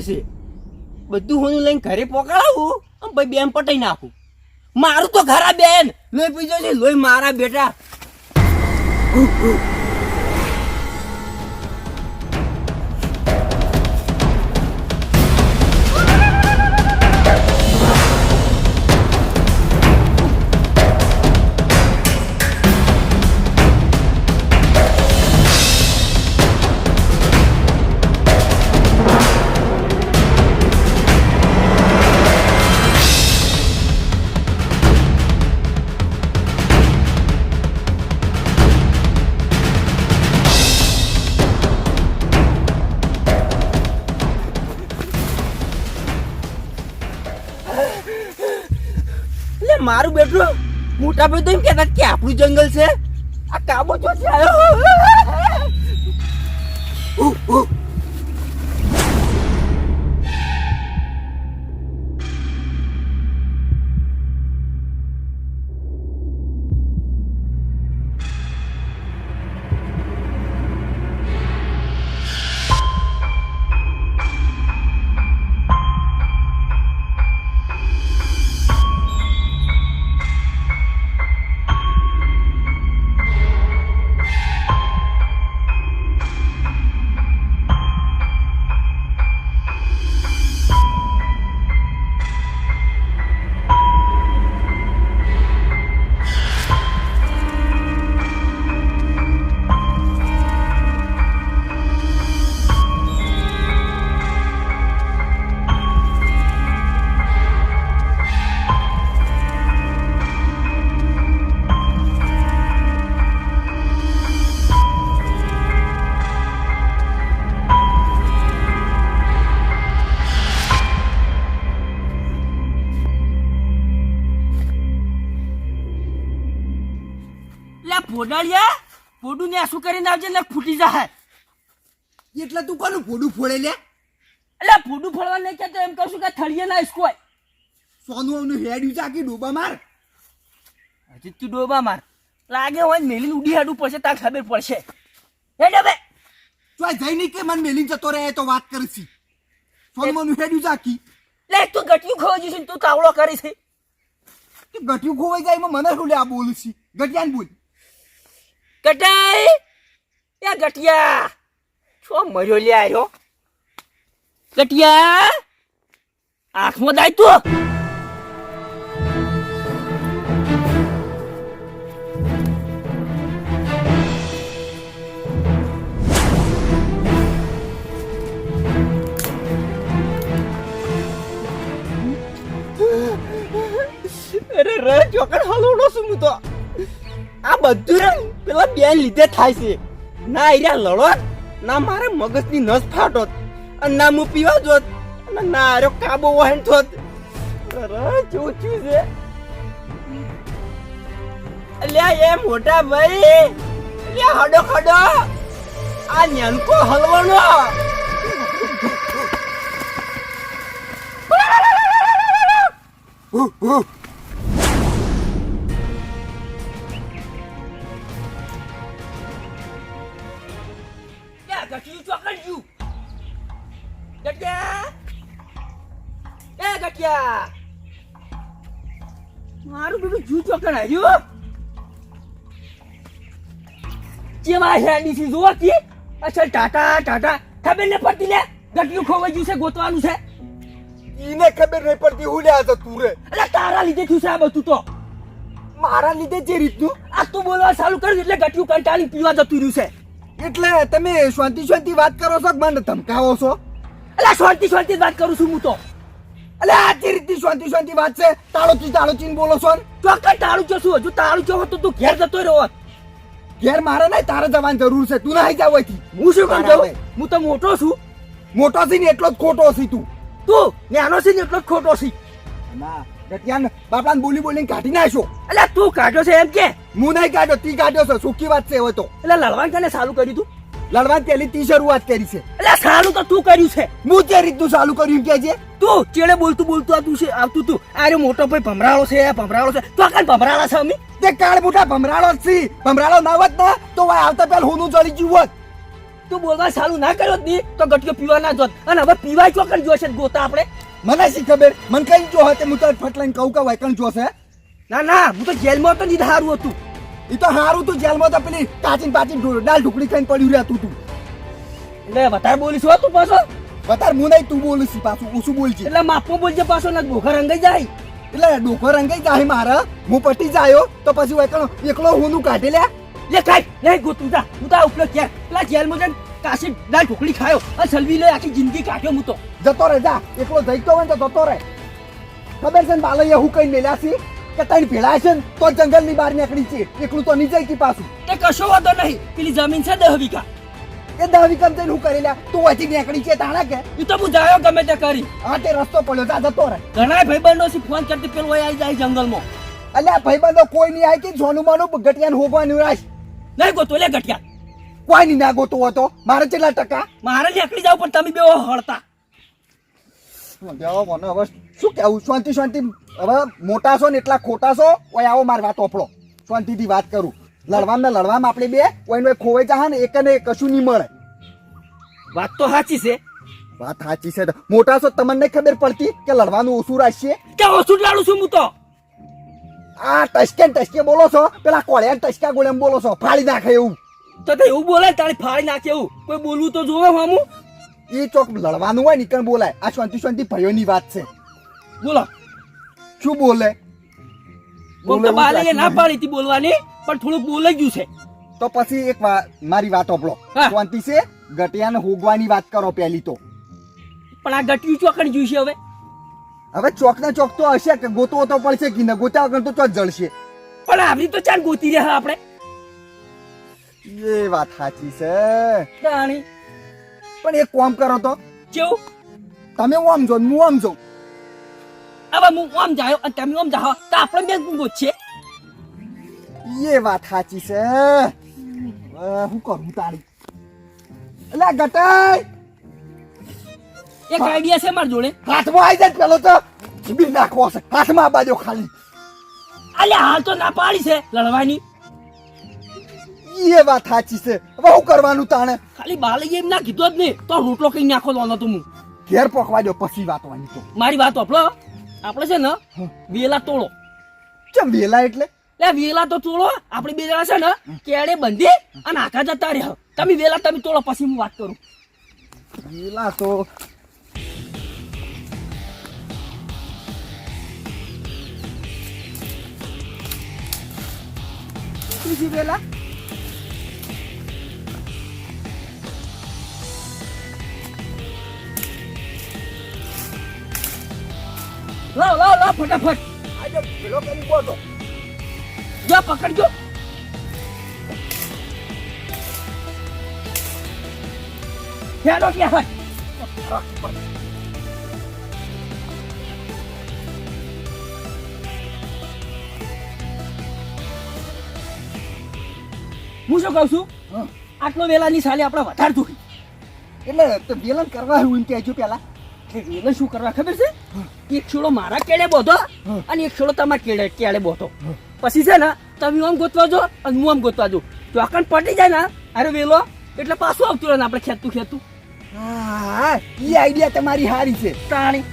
બધું બધું હું લઈને ઘરે પોકાળાવું? અને પછી બેન પટાઈ નાખું. મારું તો ખરા બેન. લોહી પીજો છે. લોહી મારા બેટા. મોટા ભાઈ તો એમ કહેતા કે આપણું જંગલ છે. આ કાબો ચોથી આવ્યો ફોડાળિયા ફોડું ને શું કરીને આવજે ને ફૂટી જાય એટલે તું કોનું ફોડું ફોડે લે? એટલે ફોડું ફોડવા નહીં કહેતો એમ કહું છું કે થળીએ ના કોઈ સોનું અમનું હેડ ચાકી ડોબા માર. હજી તું ડોબા માર. લાગે હોય ને મેલીને ઉડી હાડું પડશે તાર ખબર પડશે. હે ડબે? તું આ નહીં કે મને મેલીને જતો રહે તો વાત કરીશી સોનું અમનું હેડ ચાકી લે તું ગટિયું ખોવા જઈશ તું તાવડો કરીશ છે. ગટિયું ખોવાઈ જાય એમાં મને શું લે આ બોલું છી. ગઠિયાને બોલ. ગટાઈ એ ગટિયા છો મર્યો લે આયો ગટિયા આંખમાં દાય તું. અરે રે ચોકડ હલવડો છું હું તો. આ બધું રે, પેલા બેન લીધે થાય છે. ના આર્યા લડો, ના મારે મગજની નસ ફાટોત, અને ના હું પીવા જોત, અને ના આર્યો કાબો વહેણ થોત જોઉં છું છે? અલ્યા, એ મોટા ભાઈ અલ્યા હડો ખડો આ ન્યાનકો હલવાનો. હું હું યા ગઠિયું ચોકડ ગયું ગઠિયા એ ગઠિયા મારું બધું જુ ચોકડ આવ્યું જેમાં હેડી છે જોવા કે અચ્છા ટાટા ટાટા ખબર ને પડતી લે ગઠિયું ખોવાઈ ગયું છે ગોતવાનું છે ઈને ખબર નહીં પડતી હું લે આ તો તું રે એટલે તારા લીધે થયું છે આ બધું તો મારા લીધે જે રીતનું આ તું બોલવા ચાલુ કર્યું એટલે ગઠિયું કંટાળી પીવા જતું રહ્યું છે એટલે તમે શાંતિ શાંતિ વાત કરો છો મને ધમકાવો છો? એટલે શાંતિ શાંતિ વાત કરું છું હું તો. એટલે આ જે રીતની શાંતિ શાંતિ વાત છે તાળો ચી તાળો ચીન બોલો છો? ચોક્કસ તાળું છું હજુ તાળું જો તો તું ઘેર જતો રહ્યો. ઘેર મારે નહીં તારે જવાની જરૂર છે. તું નહીં જાવ અહીંથી. હું શું કામ. જાઉં? હું તો મોટો છું. મોટો છે ને એટલો જ ખોટો છે તું. તું નાનો છે ને એટલો જ ખોટો છે. ના ગટિયાને બાપડાને બોલી બોલીને કાઢી નાખ્યો. એટલે તું કાઢ્યો છે એમ કે? હું નહીં કાઢ્યો તી કાઢ્યો છે. સુખી વાત છે હવે તો. એટલે લડવાન તને સારું કર્યું તું? લડવાન પેલી તી શરૂઆત કરી છે. એટલે સારું તો તું કર્યું છે. હું જે રીતનું સારું કર્યું કે છે? તું ચેડે બોલતું બોલતું આવતું છે આવતું તું. અરે મોટો ભાઈ ભમરાળો છે ભમરાળો છે. તો આખા ભમરાળા છે અમી? તે કાળ મોટા ભમરાળો છે. ભમરાળો ના હોત ને તો વાય આવતા પેલ હોનું ચડી ગયું હોત. તું બોલવા સારું ના કર્યો જ નહીં તો ગટકો પીવા ના જોત. અને હવે પીવાય ચોકન જોશે ગોતા આપણે? મને શી ખબર? મને કઈ જો હતે હું તો ફટલાઈને કહું કે વાયકણ જોશે ના ના હું તો જેલમાં તો નહીં સારું હતું. એ તો હારું તું જેલમાં તો પેલી કાચીન પાચીન ડાલ દાળ ઢુકડી ખાઈને પડ્યું રહેતું તું. એટલે વધારે બોલીશ તું પાછો? વધારે હું નહીં તું બોલું છું પાછું ઓછું બોલજે. એટલે માપમાં બોલજે પાછો ના બોખર રંગાઈ જાય. એટલે ડોકો રંગાઈ જાય મારા. હું પટી જાયો તો પછી વાયકણ એકલો હું કાઢી લે. લે કાઈ નહીં ગોતું જા. હું તો આ ઉપલો ક્યાં પેલા જેલમાં જઈને કાશી દાળ ઢોકળી ખાયો. અને સલવી લે આખી જિંદગી કાઢ્યો હું તો. જતો રહે જા એકલો જઈતો હોય ને તો જતો રહે ખબર છે ને બાલૈયા હું કઈ મેલ્યા છે? કે તઈ ભેળા છે ને તો જંગલની બહાર નીકળી છે. એકલું તો જાય કે પાછું. તે કશો વાંધો નહીં. પેલી જમીન છે દહ વીઘા. એ કમ જઈને હું કરી લ્યા? તું અહીંથી નીકળી છે તાણા કે? એ તો હું જાયો ગમે તે કરી. હા તે રસ્તો પડ્યો જા જતો રહે. ઘણા ભાઈબંધો છે ફોન કરતી પેલો આવી જાય જંગલમાં. અલ્યા ભાઈબંધો કોઈ નહીં આવી કે જોનું માનું ગટિયાન હોવાનું રાશ નહીં ગોતો લે ગટિયા કોઈ નહીં ના ગોતો હતો. મારે કેટલા ટકા? મારે નીકળી જાવ પણ તમે બે હળતા. દેવો મને હવે શું કેવું શાંતિ શાંતિ. હવે મોટા છો ને એટલા ખોટા છો ઓય આવો મારી વાત ઓફળો. શાંતિથી વાત કરું. લડવામાં લડવામાં આપણે બે ખોવાઈ જા ને એક ને કશું નહીં મળે. વાત તો સાચી છે. વાત સાચી છે. મોટા છો તમને ખબર પડતી કે લડવાનું ઓછું રાખશે કે ઓછું લાડું છું હું તો? આ ટસકે ટસકે બોલો છો. પેલા કોળિયા ટસકા ગોળે બોલો છો. ફાડી નાખે એવું. તો એવું બોલે તારી ફાડી નાખે એવું. કોઈ બોલવું તો જોવે મામું એ ચોક લડવાનું હોય નીકળ બોલાય? આ શાંતિ શાંતિ ભાઈઓની વાત છે. બોલો. શું બોલે? ના પાડી હતી બોલવાની પણ થોડુંક બોલાઈ ગયું છે. તો પછી એક મારી વાત ઓપડો શાંતિ છે? ગટિયાને હોગવાની વાત કરો પહેલી તો. પણ આ ગટિયું ચોકડી જ્યું છે હવે? હવે ચોક ને ચોક તો હશે કે ગોતવો તો પડશે કે ને ગોત્યા વગર તો ચોક જળશે. પણ આવી તો ચાલ ગોતી રહ્યા આપણે. એ વાત સાચી છે. જાણી પણ એક કામ કરો તો. કેવું તમે ઓમ જો હું ઓમ જો હવે હું આમ જાયો અને તમે ઓમ જાઓ તો આપણે બે ગુંગો છે એ વાત સાચી છે. હું કરું તારી એટલે ગટાઈ! એક આઈડિયા છે મારા જોડે. હાથમાં આવી જાય પેલો તો. જીબી નાખવો છે હાથમાં બાજુ ખાલી. અલ્યા હાલ તો ના પાડી છે. લડવાની. એ વાત સાચી છે. હવે શું કરવાનું તાણે? ખાલી બાલે એમ ના કીધું જ નહીં તો રોટલો કઈ નાખો દો તો હું. ઘેર પોકવા દો પછી વાત વાની તો. મારી વાત આપલો આપણે છે ને વેલા તોડો. કેમ વેલા એટલે? લે વેલા તો તોડો આપણે બે જણા છે ને કેડે બંધી અને આખા જતા રહ્યા. તમે વેલા તમે તોડો પછી હું વાત કરું. વેલા તો. વેલા? લાવ લાવ લાવ ફટાફટ. આજે પેલો કરી બોલો જો પકડજો. હેડો કે હાય હું શું કહું છું? હા. આટલો વેલાની સાલે આપણે વધારે દુખી. એટલે તો વેલણ કરવા એવું એમ કહેજો પેલા એટલે શું કરવા ખબર છે? એક છોડો મારા કેળે બોધો અને એક છોડો તમારા કેળે કેળે બોધો. પછી છે ને તમે આમ ગોતવા જો અને હું આમ ગોતવા જો. ચોકન પટી જાય ને અરે વેલો એટલે પાછું આવતું રહે ને આપણે ખેતું ખેતું હા એ આઈડિયા તમારી સારી છે. તાણી.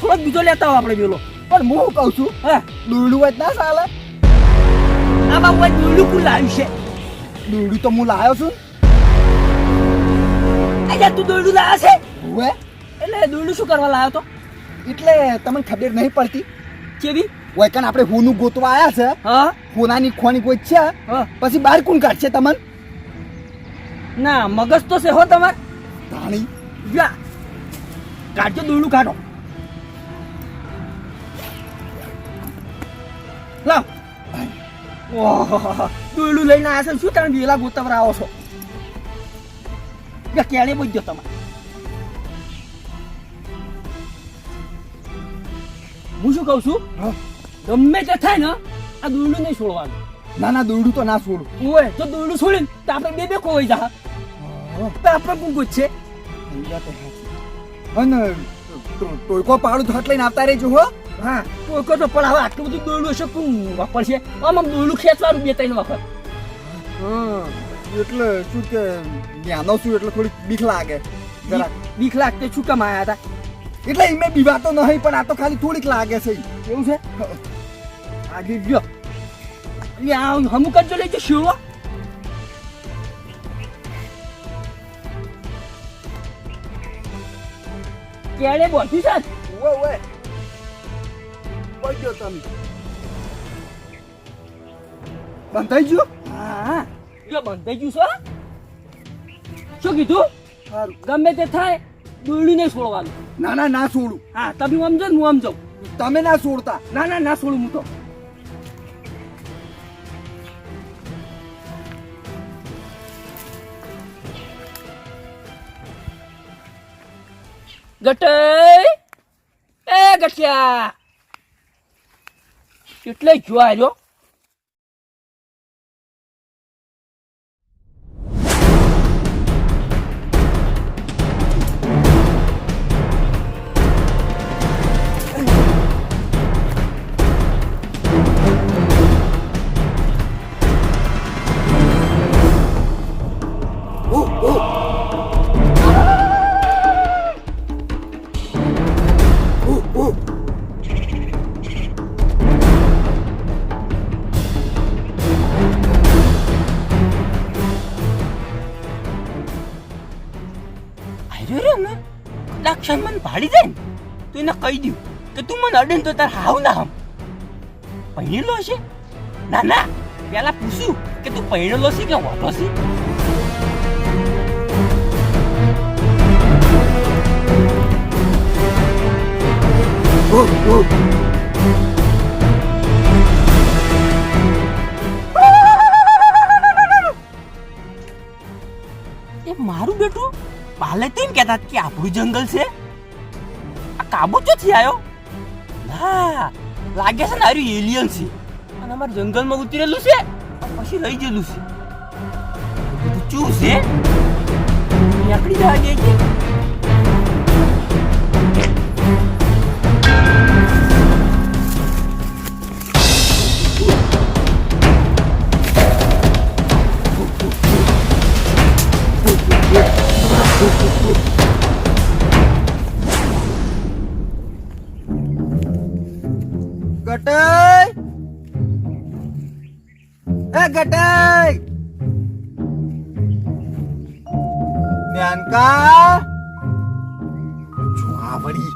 થોડોક બીજો લેતા આવો આપણે વેલો. પણ હું કહું છું હા? દોરડું જ ના ચાલે. આ બાબુ દોરડું કુલ લાવ્યું છે. દોરડું તો હું લાવ્યો છું. અહીંયા તું દોરડું લાવ્યા છે? હવે. એટલે દોરડું શું કરવા લાવ્યો તો? એટલે તમને ખબર નહીં પડતી. કેવી? વૈકન આપણે હોનું ગોતવા આવ્યા છે. હા. હોનાની ખોની કોઈ છે? પછી બહાર કોણ કાઢશે તમને? ના મગજ તો છે હો તમાર. ધાણી. જા. કાઢજો દોરડું કાઢો. લાવ. ઓહો દોરડું લઈને આવ્યા છે શું તમે વેલા ગોતવરા આવો છો જા ક્યારે બોલજો તમે હું શું કહું છું. ગમે તે થાય ને આ દોરડું નહીં છોડવાનું. ના ના દોરડું તો ના છોડું. ઓય તો દોરડું છોડીને તો આપણે બે બે ખોવાઈ જા. તો આપણે કું જ છે? અને ટોયકો પાડું તો લઈને આવતા રહેજો હો. હા ટોયકો તો પણ હવે આટલું બધું દોરડું હશે કોણ વાપરશે? આમ આમ દોરડું ખેંચવાનું બે ત્રણ વખત. હા એટલે શું કે ન્યાનો છું એટલે થોડીક બીક લાગે. બીક લાગતે શું કામ આયા હતા? એટલે એમે બીવાતો નહીં પણ આ તો ખાલી થોડીક લાગે છે. એવું છે? આગળ ગયો. એટલે આ હમુક જ લઈ જશે શું કેળે બોધી છે? ઓવે ઓવે ગયો તમે. બંધાઈ ગયો? હા. જો બંધાઈ ગયું છે? શું કીધું? ગમે તે થાય. દોરડી નહીં છોડવાનું. ના ના ના છોડું. હા તમે સમજો ને હું સમજો તમે ના છોડતા. ના ના ના છોડું હું તો. ગટે એ ગઠિયા! એટલે જોવા આવ્યો. કે તું ને તાર હાવ ના હમ. પહેણેલો છે? ના ના પેલા પૂછ્યું કે તું પહેણેલો છે કે વાતો છે? એ મારું બેટું? પાલે તેમ કહેતા કે આપણું જંગલ છે? આ કાબુ ચોથી આવ્યો ના લાગે છે ને આર્યું એલિયન છે અને અમારા જંગલમાં ઉતરેલું છે પછી લઈ ગયેલું છે બધું ચૂ છે નીકળી જવા દે છે એ ગટાઈ ન્યાનકા જો વળી.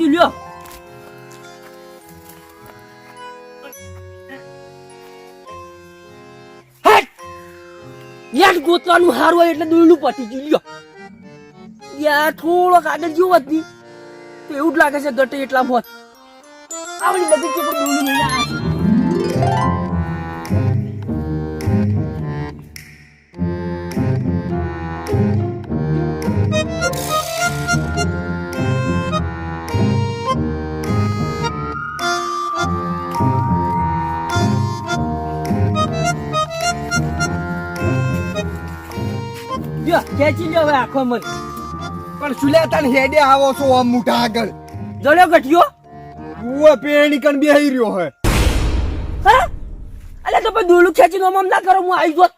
એ લ્યો હારું હોય એટલે દોયલું પટી જુલ્યો યાર થોડોક આગળ નહીં એવું જ લાગે છે ગટે એટલા મોત આવડી ખેંચી લ્યો હવે આખો મન. પણ સુલ્યા તને હેડે આવો છો આમ મોટા આગળ. જડ્યો ગઠિયો? ઉવે પેણી કણ બેહી રહ્યો હે. હા? અલે તો પણ દોયલું ખેંચી નો મમ ના કરો હું આવી જોત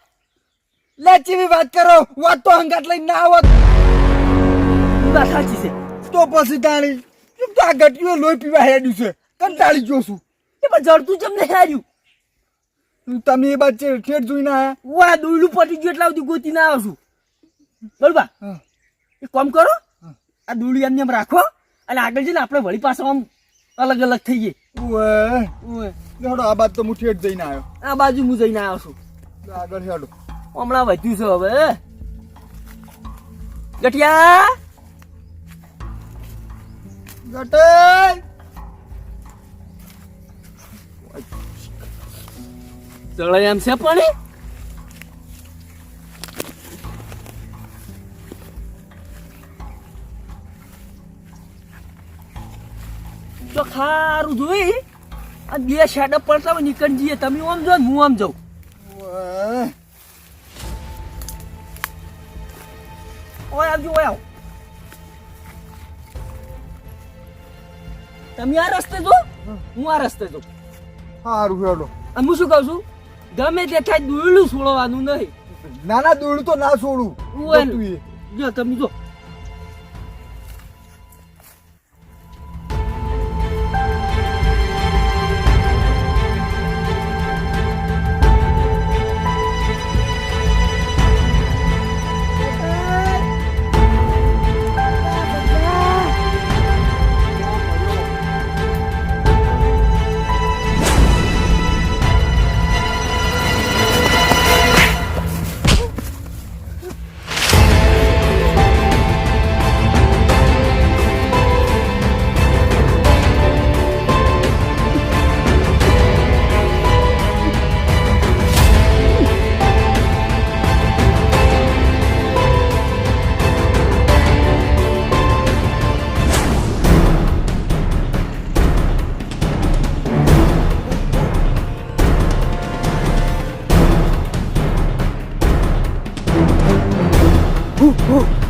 લે ચીવી વાત કરો વાત તો હંગાત લઈને ના આવત. વાત સાચી છે. તો પછી તાણી કેમ તો આ ગટીઓ લોહી પીવા હેડ્યું છે. કંટાળી ગયો છું. એ પણ જડતું જેમ નહીં હાર્યું. તમે એ બાદ ઠેઠ જોઈને આયા? વા દોયલું પટી ગયું એટલા સુધી ગોતી ના આવશું. બરોબર? એ કામ કરો આ દોયલું એમને એમ રાખો અને આગળ જઈને આપણે વળી પાછો આમ અલગ અલગ થઈ ગઈ ઓય, હેડો આ બાજુ તો હું ઠેઠ જઈને આવ્યો. આ બાજુ હું જઈને આવ્યો છું. આગળ હેડો. હમણાં વધ્યું છે હવે. ગઠિયા ગટાઈ ચડાય એમ છે પણ તો ખારું જોઈ. અને બે શેડ પડતા હોય નીકળી જઈએ. તમે આમ જો હું આમ જાઉં. ઓય આવજો ઓય આવ. તમે આ રસ્તે જો. હું આ રસ્તે જો સારું હેડો. અને હું શું કહું છું? ગમે તે થાય દોયલું છોડવાનું નહીં. ના ના દોડું તો ના છોડું. જો તમે જો. આ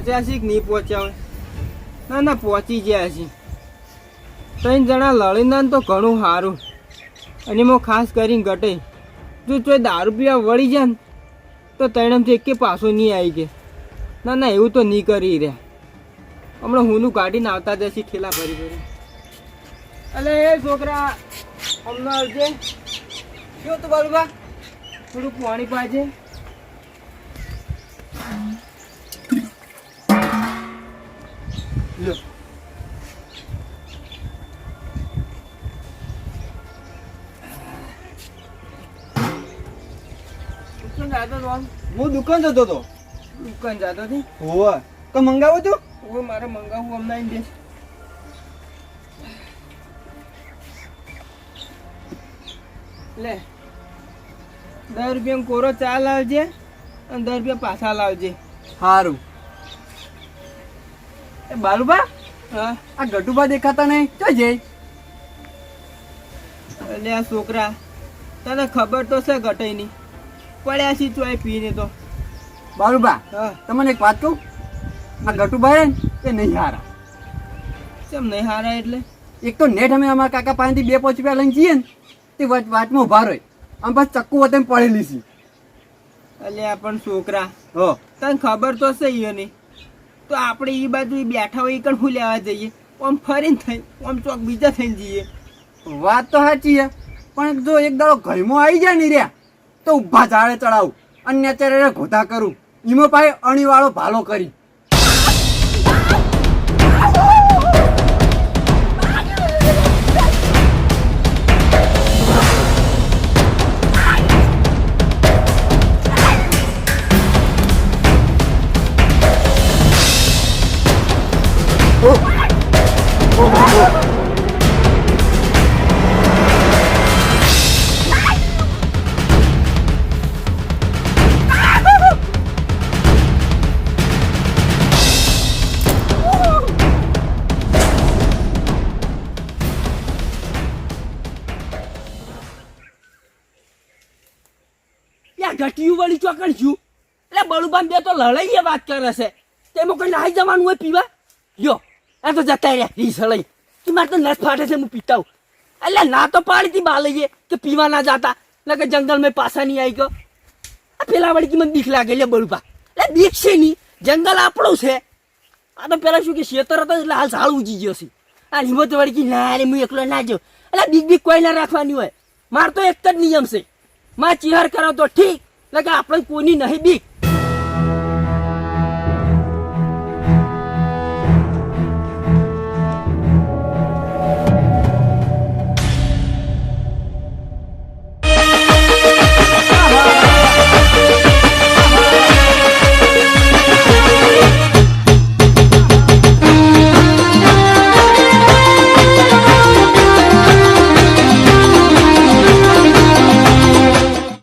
પહોંચ્યા છે નહીં પહોંચ્યા ના ના, પહોંચી ગયા છે ત્રણ જણા લડીને તો ઘણું સારું. અને એમાં ખાસ કરીને ઘટે જો ચોય દારૂ પીવા વળી જાય ને, તો ત્રણમથી એકે પાછો નહીં આવી ગયા. ના ના, એવું તો નહીં કરી રહ્યા. હમણાં હુંનું કાઢીને આવતા જશે ઠેલા ભરી ભરી. અલે, એ છોકરા, હમણાં આવજે. શું તું બરોબર થોડુંક પાણી પાજે. જાતો તો આમ? હું દુકાન જતો તો દુકાન જાતો હતી? હોવે. તો મંગાવું તું? હવે મારે મંગાવવું હમણાં આઈને લે દસ રૂપિયા કોરો ચા લાવજે અને દસ રૂપિયા પાછા લાવજે. સારું એ બાલુબા? હા. આ ગટુબા દેખાતા નહીં? ક્યાં જઈ? એટલે આ છોકરા તને ખબર તો છે ઘટાઈની પડ્યા છે ચોય પીને તો. બારુબા તમને એક વાત કહું? આ ગટુ ભરે ને એ નહીં હારા કેમ નહીં હારા એટલે? એક તો નેટ અમે અમારા કાકા પાસેથી બે પાંચ રૂપિયા લઈને જઈએ ને તે વાત વાતમાં ઊભા રહે. આમ બસ ચક્કુ વતન પડેલી છે એટલે પણ છોકરા. હો. તને ખબર તો છે ઈયોની તો આપણે એ બાજુ બેઠા હોય કણ ફૂ લેવા જઈએ? આમ ફરીને થઈ આમ ચોક બીજા થઈને જઈએ. વાત તો સાચી છે પણ જો એક દાડો ઘરમાં આવી જાય ને રહ્યા. તો ઊભા ઝાડે ચડાવું. અને અત્યારે ઘોધા કરું. ઈમો પાસે અણીવાળો ભાલો કરી. વાળી એટલે બળુબાન બે તો લડાઈએ વાત કરે છે. તેમાં કોઈ નાહી જવાનું હોય પીવા? યો આ તો જતા રહ્યા, રીસ લઈ કે મારે તો નસ ફાટે છે, હું પીતા એટલે ના તો પાડી હતી બાલઈએ કે પીવા ના જતા. એટલે કે જંગલ મેં પાછા નહીં આવી ગયો આ પેલા વળી મને બીક લાગે લે બળુબા. એટલે બીક છે નહીં. જંગલ આપણું છે. આ તો પેલા શું કે શેતર હતો એટલે હાલ સાળ ઉજી ગયો છે. આ હિંમત વળી કે, ના રે, હું એકલો ના જાઉં. એટલે બીક બીક કોઈ ના રાખવાની હોય. માર તો એક જ નિયમ છે. માં ચિહાર કરો તો ઠીક. એટલે કે આપણે કોઈની નહીં બીક.